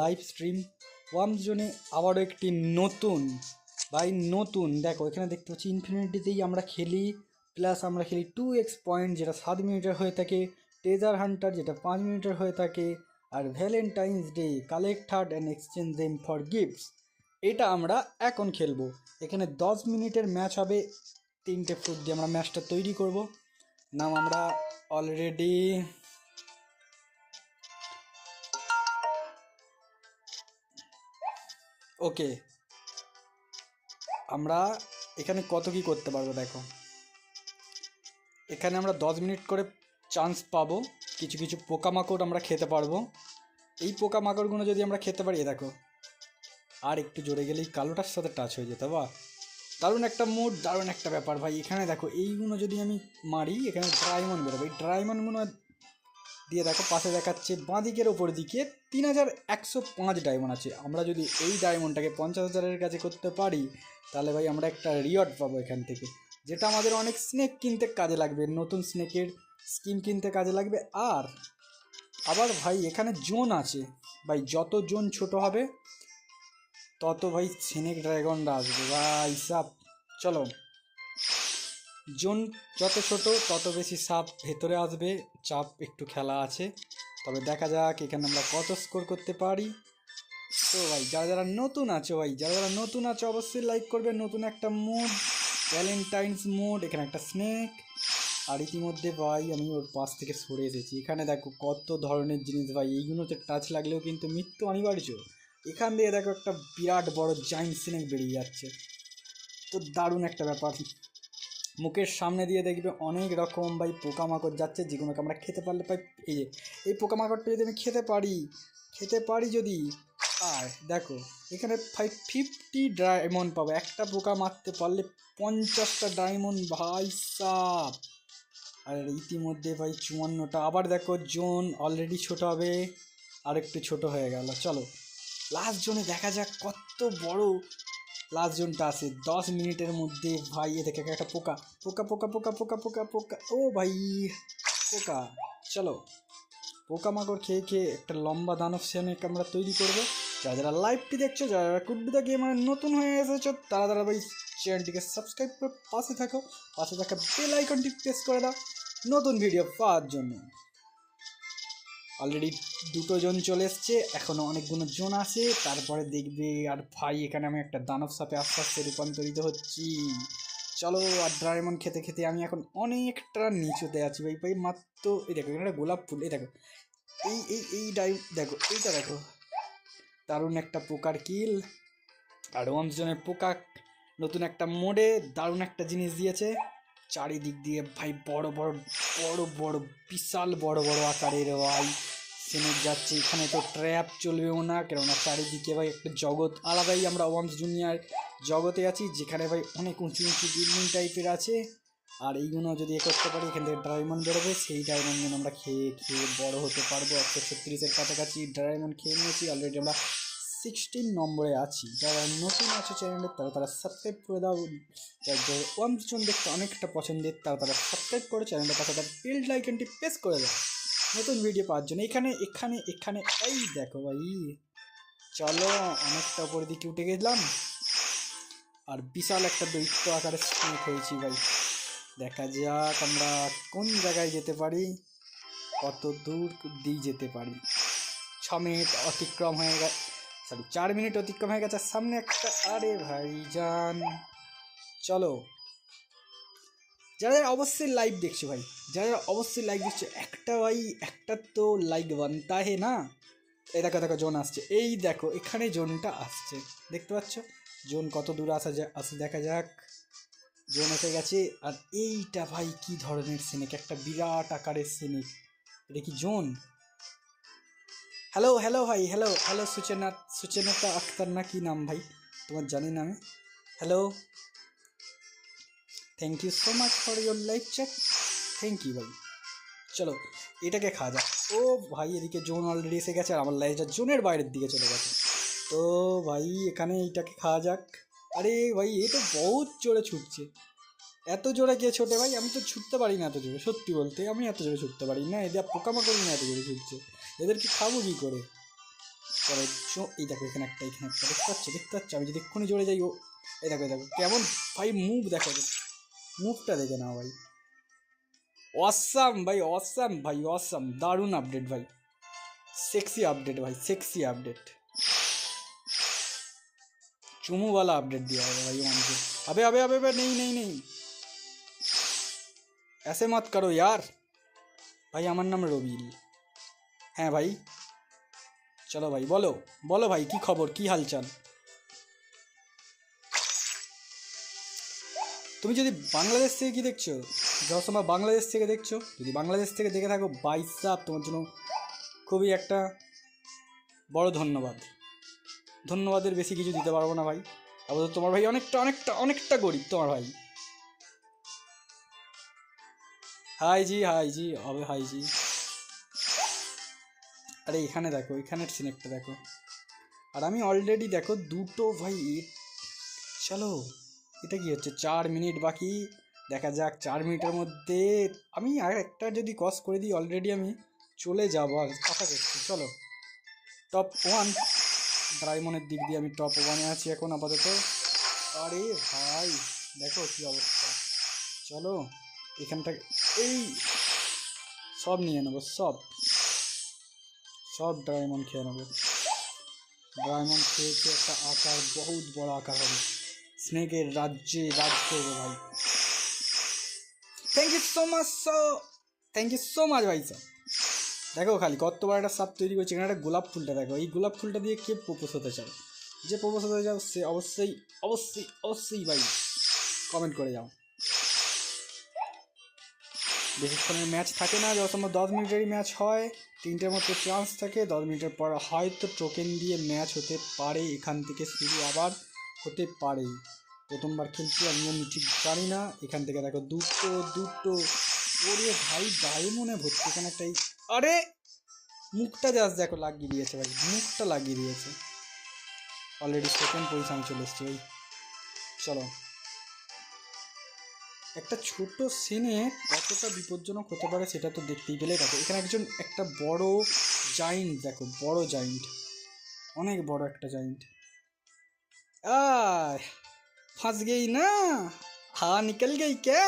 Live stream warm জোনে আবারও একটি নতুন বাই নতুন। দেখো, এখানে দেখতে পাচ্ছি ইনফিনিটিতেই আমরা খেলি প্লাস আমরা খেলি টু এক্স পয়েন্ট যেটা সাত মিনিটের হয়ে থাকে ট্রেজার হান্টার যেটা পাঁচ মিনিটের হয়ে থাকে, আর Valentine's Day collect third and exchange them for gifts এটা আমরা এখন খেলব। এখানে দশ মিনিটের ম্যাচ হবে, তিনটে ফ্রুট দিয়ে আমরা ম্যাচটা তৈরি করব। নাম আমরা অলরেডি ওকে। আমরা এখানে কত কি করতে পারব দেখো। এখানে আমরা দশ মিনিট করে চান্স পাবো। কিছু কিছু পোকামাকড় আমরা খেতে পারব। এই পোকামাকড়গুলো যদি আমরা খেতে পারি দেখো। আর একটু জোরে গেলেই কালোটার সাথে টাচ হয়ে যেত বা দারুণ একটা মুড দারুণ একটা ব্যাপার ভাই। এখানে দেখো, এইগুলো যদি আমি মারি, এখানে ড্রাইমন বেরোবে। এই ড্রাইমনগুলো দিয়ে দেখো, পাশে দেখাচ্ছে বাঁদিকের ওপর দিকে তিন হাজার একশো পাঁচ ডায়মন্ড আছে। আমরা যদি এই ডায়মন্ডটাকে পঞ্চাশ হাজারের কাছে করতে পারি, তাহলে ভাই আমরা একটা রিওয়ার্ড পাবো এখান থেকে। যেটা আমাদের অনেক স্নেক কিনতে কাজে লাগবে, নতুন স্নেকের স্কিন কিনতে কাজে লাগবে। আর আবার ভাই এখানে জোন আছে। ভাই যত জোন ছোট হবে, তত ভাই স্নেক ড্রাগনরা আসবে। ভাই সাপ চলো। জোন যত ছোট, তত বেশি সাপ ভেতরে আসবে। চাপ একটু খেলা আছে। তবে দেখা যাক এখানে আমরা কত স্কোর করতে পারি। তো ভাই, যারা যারা নতুন আছো ভাই, যারা যারা নতুন আছো অবশ্যই লাইক করবে। নতুন একটা মুড ভ্যালেন্টাইন্স মুড এখানে একটা স্নেক আর ইতিমধ্যে ভাই, আমি ওর পাশ থেকে সরে এসেছি। এখানে দেখো কত ধরনের জিনিস ভাই এইগুলোতে টাচ লাগলেও কিন্তু মৃত্যু অনিবার্য। এখান দিয়ে দেখো একটা বিরাট বড় জাইন্ট স্নেক বেরিয়ে যাচ্ছে। তো দারুণ একটা ব্যাপার। মুখের সামনে দিয়ে দেখবে অনেক রকম ভাই পোকামাকড় যাচ্ছে, যেগুলোকে আমরা খেতে পারলে পাই এই যে, এই পোকামাকড়টা যদি আমি খেতে পারি খেতে পারি যদি, আর দেখো, এখানে ফাইভ ফিফটি ডায়মন্ড পাবো। একটা পোকা মারতে পারলে পঞ্চাশটা ডায়মন্ড ভাই সাপ আর ইতিমধ্যে ভাই চুয়ান্নটা, আবার দেখো জোন অলরেডি ছোট হবে আর একটু ছোট হয়ে গেল। চলো লাস্ট জোনে দেখা যাক কত বড় লাস্ট জোনটা আছে। দশ মিনিটের মধ্যে ভাই, এ দেখে একটা পোকা। পোকা পোকা পোকা পোকা পোকা পোকা। ও ভাই, পোকা। চলো। পোকামাকড় খেয়ে খেয়ে একটা লম্বা দানব সেনেক আমরা তৈরি করব। যারা যারা লাইভটি দেখছ, যারা যারা কুটবিদা গেমার নতুন হয়ে এসেছ, তারা তারা ভাই চ্যানেলটিকে সাবস্ক্রাইব করে পাশে থাকো। পাশে থাকা বেল আইকনটি প্রেস করে দাও। নতুন ভিডিও পাওয়ার জন্য। অলরেডি দুটো জন চলে এসছে এখনও অনেকগুলো জন আছে, তারপরে দেখবে আর ভাই, এখানে আমি একটা দানব সাপে আস্তে আস্তে রূপান্তরিত হচ্ছি। চলো, আর ড্রাইমন খেতে খেতে আমি এখন অনেকটা নিচুতে আছি ভাই ভাই, মাত্র, এই দেখো, এখানে গোলাপ ফুল, এই দেখো, এই এই এই ডাই, দেখো, এইটা দেখো, দারুণ একটা পোকার কিল, আর জনের পোকা, নতুন একটা মোড়ে দারুণ একটা জিনিস দিয়েছে। চারিদিক দিয়ে ভাই বড় বড় বড় বড়, বিশাল বড় বড় আকারের ভাই। সেনেট যাচ্ছে, এখানে তো ট্র্যাপ চলবেও না, কেননা চারিদিকে ভাই একটা জগৎ। আলাদাই আমরা ওয়ামস জুনিয়র জগতে আছি, যেখানে ভাই অনেক উঁচু উঁচু বিল্ডিং টাইপের আছে। আর এইগুলো যদি এ করতে পারি, এখান থেকে ডায়মন্ড বেরোবে, সেই ডায়মন্ড আমরা খেয়ে খেয়ে বড় হতে পারব। একশো ছত্রিশের কাছাকাছি ডায়মন্ড খেয়ে নিয়েছি অলরেডি আমরা সিক্সটিন নম্বরে আছি। যারা নতুন আছে চ্যানেলে, তারা তারা সাবস্ক্রাইব করে দাও। যাদের ওয়ান জন দেখতে অনেকটা পছন্দের, তারা তারা সাবস্ক্রাইব করে চ্যানেলের পাশে তার বেল লাইকনটি প্রেস করে দাও। নতুন ভিডিও পাওয়ার জন্য। এখানে এখানে এখানে, এই দেখো ভাই। চলো, অনেকটা উপর দিকে উঠে গেলাম। আর বিশাল একটা দৈত্য আকারে স্নেক হয়েছি ভাই। দেখা যাক আমরা কোন জায়গায় যেতে পারি। কত দূর দিয়ে যেতে পারি। ছ মিনিট অতিক্রম হয়ে গেছে সরি, চার মিনিট অতিক্রম হয়ে গেছে। সামনে একটা, আরে ভাই যান চলো। যারা অবশ্যই লাইভ দেখছ ভাই, যারা অবশ্যই লাইভ দেখছ, একটা ভাই, একটা তো লাইক বানতা হে না? এই দেখো দেখো, জোন আসছে। এই দেখো, এখানে জোনটা আসছে। দেখতে পাচ্ছ? জোন কত দূর আসা যা আসে, দেখা যাক। জোন এসে গেছে। আর এইটা ভাই কি ধরনের সিনিক একটা বিরাট আকারের সিনিক এটা কি জোন? হ্যালো হ্যালো ভাই হ্যালো হ্যালো সুচেনা সুচেনতা আক্তার না কি নাম ভাই তোমার জানি না আমি hello thank you so much for your life chat thank you ভাই চলো এটাকে খাওয়া যাক ও ভাই এদিকে জোন অলরেডি এসে গেছে আর আমার লাইফটা জোনের বাইরের দিকে চলে গেছে তো ভাই এখানে এইটাকে খাওয়া যাক আরে ভাই এ তো বহুত জোরে ছুটছে এত জোরে কে ছোটে ভাই আমি তো ছুটতে পারি না এত জোরে সত্যি বলতে আমি এত জোরে ছুটতে পারি না এদের পোকামাকড় না এত জোরে ছুটছে এদেরকে খাবো কী করে পরে চো- এই দেখো এখানে একটা এখানে একটা দেখতে পাচ্ছ দেখতে পাচ্ছ আমি যদি এক্ষুনি জোরে যাই ও এই দেখো এই দেখো কেমন ভাই মুভ দেখো মুভটা দেখে নাও ভাই অসাম ভাই অসাম ভাই অসাম দারুণ আপডেট ভাই সেক্সি আপডেট ভাই সেক্সি আপডেট चुमू वाला अपडेट दिया है भाई वन को अबे अबे अबे अबे नहीं नहीं नहीं ऐसे मत करो यार ভাই আমার নাম রবিল হ্যাঁ ভাই। চলো ভাই, বলো বলো ভাই, কি খবর, কি হালচাল? তুমি যদি বাংলাদেশ থেকে কি দেখছ? যত সময় বাংলাদেশ থেকে দেখছ, যদি বাংলাদেশ থেকে দেখে থাকো বাইসাপ তোমার জন্য খুবই একটা বড় ধন্যবাদ। ধন্যবাদের বেশি কিছু দিতে পারব না ভাই। আপাতত তোমার ভাই অনেকটা অনেকটা অনেকটা গরিব তোমার ভাই। হাই জি হাই জি হবে হাই জি আরে, এখানে দেখো, এখানের সিনেকটা দেখো। আর আমি অলরেডি দেখো দুটো, ভাই চলো, এটা কি হচ্ছে, চার মিনিট বাকি? দেখা যাক, চার মিনিটের মধ্যে আমি আর একটা যদি কস করে দিই অলরেডি আমি চলে যাব আর কথা করছি চলো। টপ ওয়ান ড্রাইমনের দিক দিয়ে আমি টপ ওয়ানে আছি এখন আপাতত। আরে ভাই, দেখো কি অবস্থা। চলো, এখানটা, এই, সব নিয়ে নেব, সব। সব ড্রাইমন্ড খেয়ে নেব। ড্রাইমন্ড খেয়েছে একটা আকার বহুত বড় আকার হবে। স্নেকের রাজ্যে রাজ করব ভাই। Thank you so much thank you so much ভাই স্যার দেখো খালি কত বড় একটা সাপ তৈরি করছে, এখানে একটা গোলাপ ফুলটা দেখো। এই গোলাপ ফুলটা দিয়ে কে প্রপোজ হতে চাও? যে প্রপোজ হতে চাও, সে অবশ্যই অবশ্যই অবশ্যই ভাই কমেন্ট করে যাও। বেশিক্ষণের ম্যাচ থাকে না, যত সময় দশ মিনিটেরই ম্যাচ হয়। তিনটের মতো চান্স থাকে, দশ মিনিটের পর হয়তো টোকেন দিয়ে ম্যাচ হতে পারে, এখান থেকে শুরু আবার হতে পারে। প্রথমবার খেলছি আমি আমি ঠিক জানি না। এখান থেকে দেখো দুটো দুটো, ওরে ভাই ডায়মনে ভর্তি এখানে একটা এই- আরে! মুখটা জাস্ট দেখো, লাগিয়ে দিয়েছে ভাই, মুখটা লাগিয়ে দিয়েছে। অলরেডি সেকেন্ড পজিশন চলে এসছে ভাই। চলো। একটা ছোট সিনে কতটা বিপজ্জনক হতে পারে সেটা তো দেখতেই পেলে। দেখো এখানে একজন একটা বড় জাইন্ট দেখো বড় জাইন্ট অনেক বড় একটা জাইন্ট ফাঁস গেই না? হা নিকল গেই কে?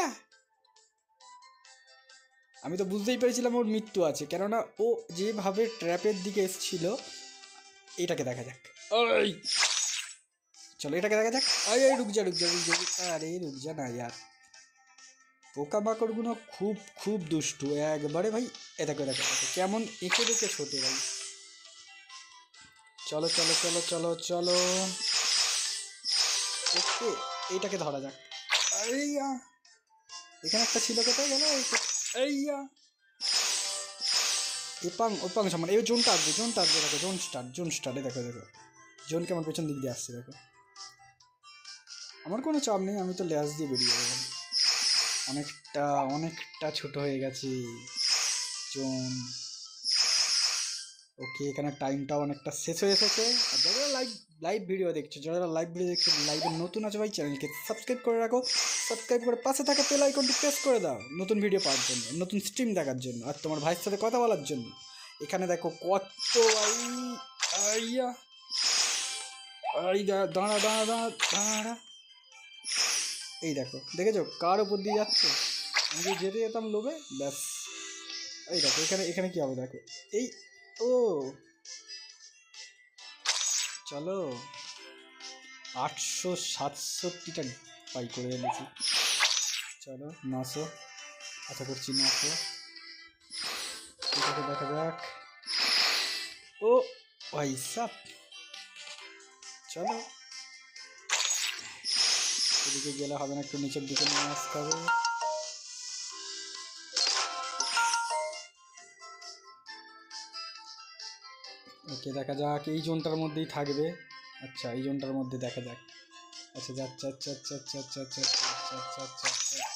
আমি তো বুঝতেই পেরেছিলাম ওর মৃত্যু আছে কেননা ও যেভাবে ট্র্যাপের দিকে এসেছিল এটাকে দেখা যাক। চলো এটাকে দেখা যাক। আরে রুক যা রুক যা রুক যা আরে রুক যা না ইয়ার। পোকামাকড়গুলো খুব খুব দুষ্টু। একবারে ভাই, এ দেখো দেখো কেমন এঁকে দেখে ছোটে ভাই। চলো চলো চলো চলো চলো। ওকে, এইটাকে ধরা যাক। আইয়া! এখানে একটা ছিল কোথায় গেল আইয়া! এপাং, ওপাং সমান। এই জোনটা আসবে জোনটা আসবে দেখো, জোন স্টার্ট, জোন স্টার্টে দেখো দেখো। জোনকে আমার পেছন দিক দিয়ে আসছে, দেখো। আমার কোনো চাপ নেই, আমি তো ল্যাস দিয়ে বেরিয়ে যাব। অনেকটা অনেকটা ছোট হয়ে গেছে। জোন ওকে, এখানে টাইমটাও অনেকটা শেষ হয়ে এসেছে। আর যারা লাইভ লাইভ ভিডিও দেখছ, যারা লাইভ ভিডিও দেখছ লাইভে নতুন আছে ভাই চ্যানেলকে সাবস্ক্রাইব করে রাখো। সাবস্ক্রাইব করে পাশে থাকা বেল আইকনটি প্রেস করে দাও নতুন ভিডিও পাওয়ার জন্য, নতুন স্ট্রিম দেখার জন্য, আর তোমার ভাইয়ের সাথে কথা বলার জন্য। এখানে দেখো কত আইয়া আই দাঁড়া দাঁড়া দাঁড়া দাঁড়া। এই দেখো, দেখেছ? কার উপর দিয়ে যাচ্ছে? আমি যেতে যেতাম লোভে, ব্যাস। এই দেখো, এখানে এখানে কি হবে দেখো? এই, ও। চলো। আটশো সাতষট্টিটা পাই করে এনেছি। চলো নশো আশা করছি নশো এটাকে দেখা যাক। ও, ভাই সাপ চলো। এদিকে গেলে হবে না, একটু নিচের দিকে নিয়ে আসতে হবে। ওকে, দেখা যাক, এই জোনটার মধ্যেই থাকবে। আচ্ছা এই জোনটার মধ্যে দেখা যাক। আচ্ছা যাচ্ছে আচ্ছা আচ্ছা আচ্ছা আচ্ছা আচ্ছা আচ্ছা আচ্ছা আচ্ছা আচ্ছা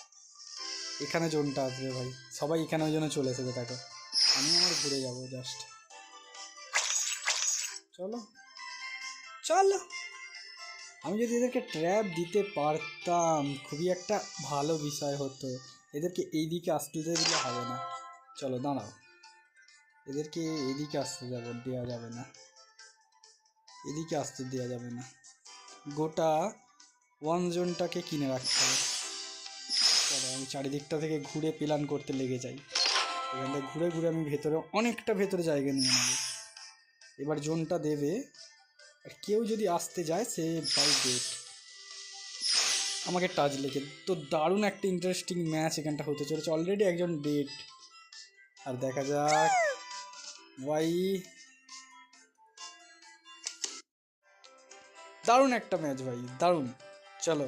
এখানে জোনটা আসবে ভাই। সবাই এখানে ওই জন্য চলে এসেছে, দেখো। আমি আমার ঘুরে যাব জাস্ট চলো। চলো। আমি যদি এদেরকে ট্র্যাপ দিতে পারতাম, খুবই একটা ভালো বিষয় হতো। এদেরকে এই দিকে আসতে দিলে হবে না। চলো, দাঁড়াও। এদেরকে এইদিকে আসতে যাব দেওয়া যাবে না। এদিকে আসতে দেওয়া যাবে না। গোটা ওয়ান জোনটাকে কিনে রাখতে হবে। চলো, আমি চারিদিকটা থেকে ঘুরে প্ল্যান করতে লেগে যাই। এখান থেকে ঘুরে ঘুরে আমি ভেতরে অনেকটা ভেতরে জায়গা নিয়ে নেব। এবার জোনটা দেবে আর কেউ যদি আসতে যায়, সে বাই ডেট আমাকে টাচ লেখে তো দারুণ একটা ইন্টারেস্টিং ম্যাচ এখানটা হতে চলেছে। অলরেডি একজন ডেট আর দেখা যাক ওয়াই দারুণ একটা ম্যাচ ভাই, দারুণ। চলো।